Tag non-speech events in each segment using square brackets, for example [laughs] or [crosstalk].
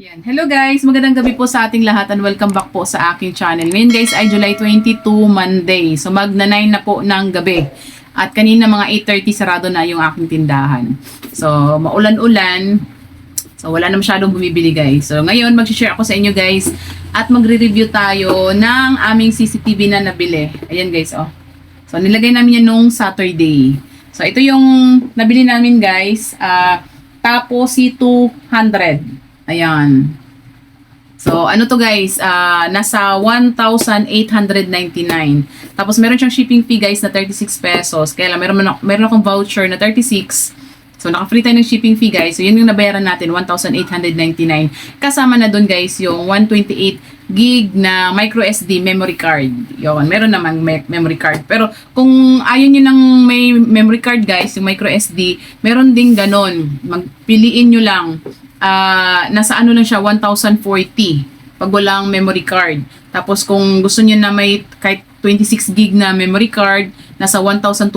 Yan. Hello guys, magandang gabi po sa ating lahat and welcome back po sa aking channel. Ngayon guys ay July 22, Monday. So magna 9 na po ng gabi. At kanina mga 8.30 sarado na yung aking tindahan. So maulan-ulan. So wala na masyadong bumibili guys. So ngayon mag-share ako sa inyo guys at magre-review tayo ng aming CCTV na nabili. Ayan guys oh. So nilagay namin yan nung Saturday. So ito yung nabili namin guys. ah Tapo C200. Ayan. So, ano to guys, ah nasa 1,899. Tapos meron siyang shipping fee guys na 36 pesos. Kaya lang, meron, meron akong voucher na 36. So, naka-free tayo ng shipping fee guys. So, yun yung nabayaran natin, 1,899. Kasama na dun guys yung 128 gig na micro SD memory card. Yun, meron naman me- memory card. Pero kung ayaw nyo ng may memory card guys, yung micro SD, meron ding ganon. Magpiliin nyo lang. Ah, nasa ano lang siya, 1,040 pag walang memory card. Tapos kung gusto niyo na may kahit 26 gig na memory card, nasa 1,299.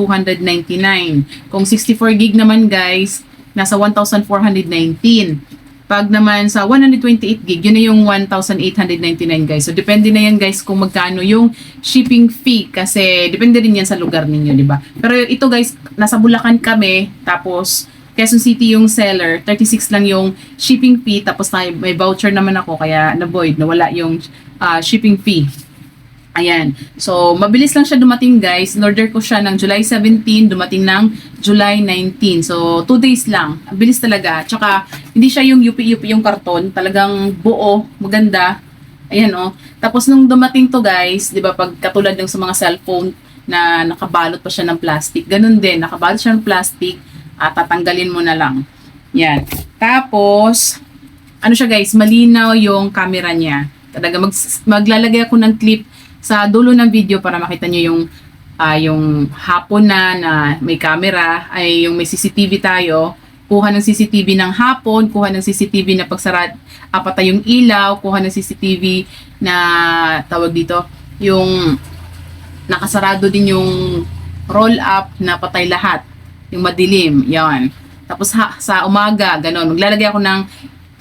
Kung 64 gig naman guys, nasa 1,419. Pag naman sa 128 gig, yun na yung 1,899 guys. So depende na yan guys kung magkano yung shipping fee kasi depende rin yan sa lugar ninyo, di ba? Pero ito guys, nasa Bulacan kami, tapos Quezon City yung seller, 36 lang yung shipping fee, tapos may, may voucher naman ako, kaya na-void, nawala yung ah, shipping fee. Ayan. So, mabilis lang siya dumating guys. In-order ko siya ng July 17, dumating ng July 19. So, 2 days lang. Ang bilis talaga. Tsaka, hindi siya yung UP-UP yung karton. Talagang buo, maganda. Ayan oh. Tapos nung dumating to guys, 'di ba pag katulad ng sa mga cellphone na nakabalot pa siya ng plastic, ganun din, nakabalot siya ng plastic at tatanggalin mo na lang. Yan. Tapos ano siya guys, malinaw yung camera niya. Talaga mag, maglalagay ako ng clip sa dulo ng video para makita niyo yung ah, yung hapon na na may camera ay yung may CCTV tayo kuha ng CCTV ng hapon, kuha ng CCTV na pagsara apatay yung ilaw, kuha ng CCTV na tawag dito, yung nakasarado din yung roll up na patay lahat, yung madilim, yan. Tapos ha, sa umaga, ganun, maglalagay ako ng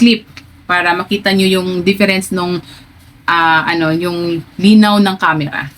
clip para makita nyo yung difference nung ah, ano, yung linaw ng camera.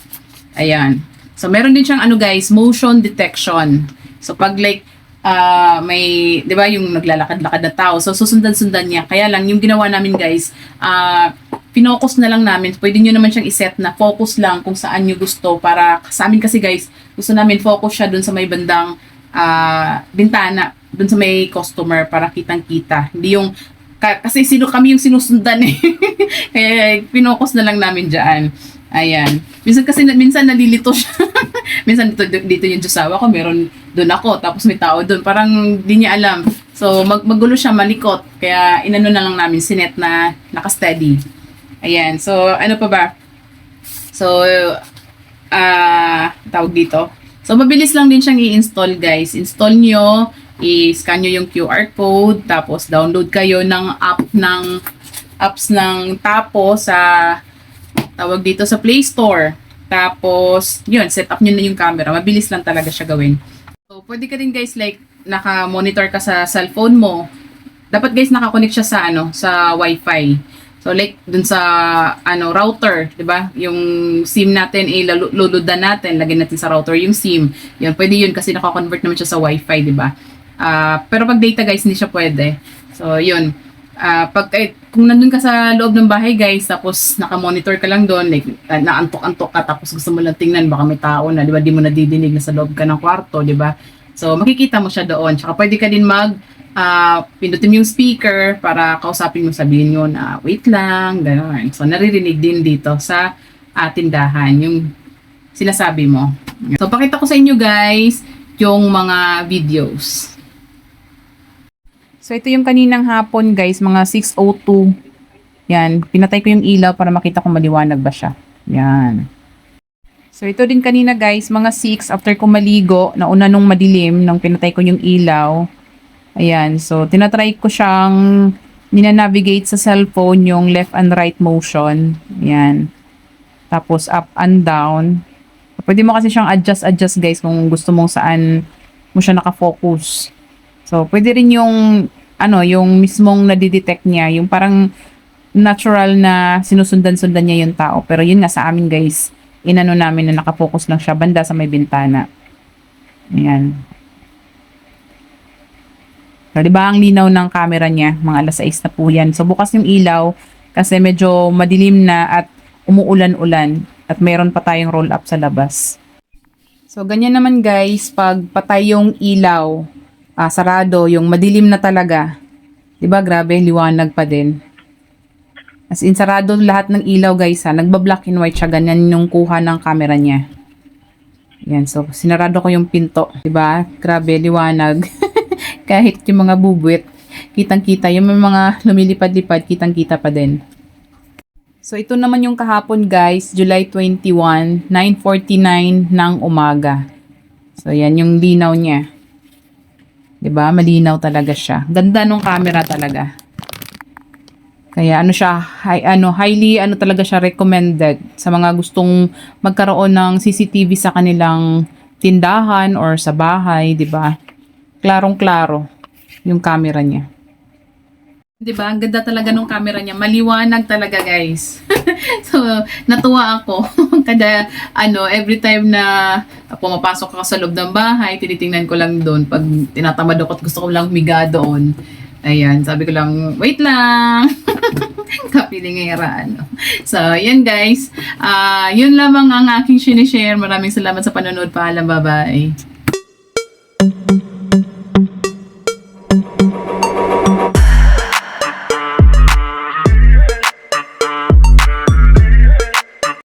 Ayan. So, meron din siyang ano guys, motion detection. So, pag like, ah, may, di ba, yung naglalakad-lakad na tao. So, susundan-sundan niya. Kaya lang, yung ginawa namin guys, ah, pinocus na lang namin. Pwede nyo naman siyang iset na focus lang kung saan nyo gusto. Para sa amin kasi guys, gusto namin focus siya dun sa may bandang ah, bintana, dun sa may customer para kitang-kita. Hindi yung, ka- kasi sino kami yung sinusundan eh. [laughs] Kaya pinocus na lang namin dyan. Ayan. Minsan kasi, minsan nalilito siya. [laughs] minsan dito, dito yung Diyosawa ko, meron doon ako, tapos may tao doon. Parang di niya alam. So, mag magulo siya, malikot. Kaya inano na lang namin, sinet na naka-steady. Ayan. So, ano pa ba? So, ah, tawag dito. So, mabilis lang din siyang i-install, guys. Install nyo, i-scan nyo yung QR code, tapos download kayo ng app ng apps ng Tapo sa tawag dito sa Play Store. Tapos, yun, set up nyo na yung camera. Mabilis lang talaga siya gawin. So, pwede ka din guys, like, naka-monitor ka sa cellphone mo. Dapat guys, nakakonect siya sa, ano, sa Wi-Fi. So, like, dun sa, ano, router, di ba? Yung SIM natin, iluludan natin, lagyan natin sa router yung SIM. Yun, pwede yun kasi naka-convert naman siya sa Wi-Fi, di ba? Ah, pero pag data guys, hindi siya pwede. So, yun. Ah, pag eh, kung nandun ka sa loob ng bahay guys, tapos naka-monitor ka lang doon, like ah, naantok-antok ka tapos gusto mo lang tingnan baka may tao na, 'di ba? Di mo nadidinig na sa loob ka ng kwarto, 'di ba? So makikita mo siya doon. Tsaka pwede ka din mag ah, pindutin yung speaker para kausapin mo sabihin mo na wait lang, gano'n. So naririnig din dito sa ah, tindahan yung sinasabi mo. So pakita ko sa inyo guys yung mga videos. So, ito yung kaninang hapon, guys, mga 6.02. Yan, pinatay ko yung ilaw para makita kung maliwanag ba siya. Yan. So, ito din kanina, guys, mga 6 after ko maligo, nauna nung madilim, nung pinatay ko yung ilaw. Ayan, so, tinatry ko siyang ninanavigate sa cellphone yung left and right motion. Yan. Tapos, up and down. Pwede mo kasi siyang adjust-adjust, guys, kung gusto mong saan mo siya nakafocus. So, pwede rin yung, ano, yung mismong nadidetect niya, yung parang natural na sinusundan-sundan niya yung tao. Pero yun nga sa amin guys, inano namin na nakafocus lang siya banda sa may bintana. Ayan. So, di ba ang linaw ng camera niya? Mga alas 6 na po yan. So, bukas yung ilaw kasi medyo madilim na at umuulan-ulan at meron pa tayong roll up sa labas. So, ganyan naman guys, pag patay yung ilaw, ah, sarado, yung madilim na talaga. Di ba grabe, liwanag pa din. As in, sarado lahat ng ilaw guys ha. Nagba-black and white siya. Ganyan yung kuha ng camera niya. Yan, so sinarado ko yung pinto. 'Di ba? Grabe, liwanag. [laughs] Kahit yung mga bubuit, kitang-kita. Yung mga lumilipad-lipad, kitang-kita pa din. So, ito naman yung kahapon guys, July 21, 9.49 ng umaga. So, yan yung linaw niya. 'Di ba Malinaw talaga siya. Ganda nung camera talaga. Kaya ano siya, hi, ano, highly ano talaga siya recommended sa mga gustong magkaroon ng CCTV sa kanilang tindahan or sa bahay, 'di ba? Klarong-klaro yung camera niya. 'Di ba? Ang ganda talaga nung camera niya. Maliwanag talaga, guys. [laughs] so, natuwa ako. [laughs] Kada ano, every time na pumapasok ako sa loob ng bahay, tinitingnan ko lang doon pag tinatamad ako at gusto ko lang humiga doon. Ayan, sabi ko lang, wait lang. [laughs] Kapilingera, ano. So, yun guys. Ah, yun lamang ang aking sinishare. Maraming salamat sa panonood. Paalam, bye-bye.